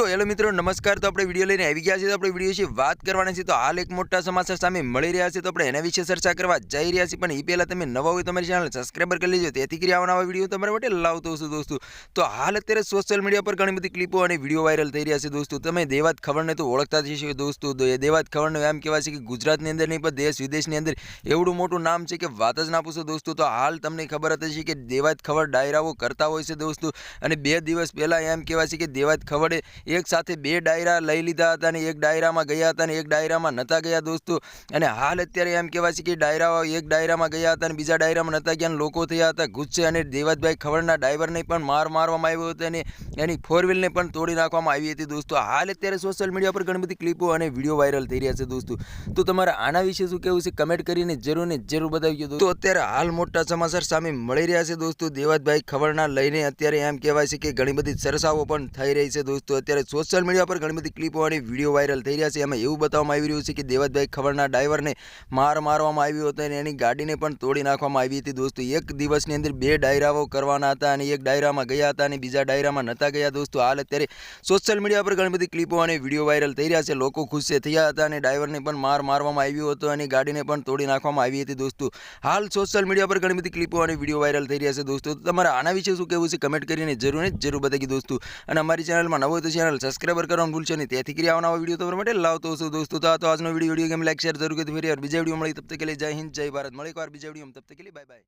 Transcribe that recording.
તો હેલો મિત્રો, નમસ્કાર. તો આપણે વીડિયો લઈને આવી ગયા છે તો આપણે વીડિયો વિશે વાત કરવાના છે તો હાલ એક મોટા સમાચાર સામે મળી રહ્યા છે. તો આપણે એના વિશે ચર્ચા કરવા જઈ રહ્યા છીએ. પણ એ પહેલાં તમે નવા હોય તમારી ચેનલ સબસ્ક્રાઈબર કરી લેજો. તેથી કરી આવવાના વીડિયો તમારા માટે લાવતો છું દોસ્તો. તો હાલ અત્યારે સોશિયલ મીડિયા પર ઘણી બધી ક્લિપો અને વીડિયો વાયરલ થઈ રહ્યા છે દોસ્તો. તમે દેવાત ખબરને તો ઓળખતા જ હશો દોસ્તો. દેવાત ખબરનું એમ કહેવાય છે કે ગુજરાતની અંદર નહીં, પણ દેશ વિદેશની અંદર એવડું મોટું નામ છે કે વાત જ ના પૂછો દોસ્તો. તો હાલ તમને ખબર હતી કે દેવાત ખબર ડાયરાઓ કરતા હોય છે દોસ્તો. અને બે દિવસ પહેલાં એમ કહેવાય છે કે દેવાત ખબરે એક સાથે બે ડાયરા લઈ લીધા હતા અને એક ડાયરામાં ગયા હતા અને એક ડાયરામાં નહોતા ગયા દોસ્તો. અને હાલ અત્યારે એમ કહેવાય છે કે ડાયરા એક ડાયરામાં ગયા હતા અને બીજા ડાયરામાં નહોતા ગયા લોકો થયા હતા. ગુસ્સે અને દેવાતભાઈ ખબરના ડ્રાઈવરને પણ માર મારવામાં આવ્યો હતો અને એની ફોર વ્હીલને પણ તોડી નાખવામાં આવી હતી દોસ્તો. હાલ અત્યારે સોશિયલ મીડિયા પર ઘણી બધી ક્લિપો અને વીડિયો વાયરલ થઈ રહ્યા છે દોસ્તો. તો તમારે આના વિશે શું કહેવું છે કમેન્ટ કરીને જરૂર ને જરૂર બતાવજો તો અત્યારે હાલ મોટા સમાચાર સામે મળી રહ્યા છે દોસ્તો. દેવાતભાઈ ખબરના લઈને અત્યારે એમ કહેવાય છે કે ઘણી બધી ચર્ચાઓ પણ થઈ રહી છે દોસ્તો. અત્યારે સોશિયલ મીડિયા પર ઘણી બધી ક્લિપો અને વીડિયો વાયરલ થઈ રહ્યા છે. એમાં એવું બતાવવામાં આવી રહ્યું છે કે દેવતભાઈ ખબરના ડ્રાઈવરને માર મારવામાં આવ્યો હતો અને એની ગાડીને પણ તોડી નાખવામાં આવી હતી. દોસ્તો, એક દિવસની અંદર બે ડાયરાઓ કરવાના હતા અને એક ડાયરામાં ગયા હતા અને બીજા ડાયરામાં નહોતા ગયા. દોસ્તો, હાલ અત્યારે સોશિયલ મીડિયા પર ઘણી બધી ક્લિપો અને વીડિયો વાયરલ થઈ રહ્યા છે. લોકો ગુસ્સે થયા હતા અને ડ્રાઈવરને પણ માર મારવામાં આવ્યો હતો અને ગાડીને પણ તોડી નાખવામાં આવી હતી. દોસ્તો, હાલ સોશિયલ મીડિયા પર ઘણી બધી ક્લિપો અને વીડિયો વાયરલ થઈ રહ્યા છે. દોસ્તો તમારે આના વિશે શું કહેવું છે? કમેન્ટ કરીને જરૂર જરૂર બતાવી દોસ્તો. અને અમારી ચેનલમાં નવો તો તો ચેનલ સબસ્ક્રાઈબર કરવાનું ભૂલશો નહીં. તેથી કરી આવવાના વીડિયો તમારા માટે. લાવતો છું દોસ્તો? તો આજનો વીડિયો ગેમ લાઈક શેર જરૂર કે ફરી બીજા વીડિયો મળી તબ તક કે જય હિન્દ, જય ભારત. મળી એકવાર બીજા વીડિયો તબ તકલી કે બાય બાય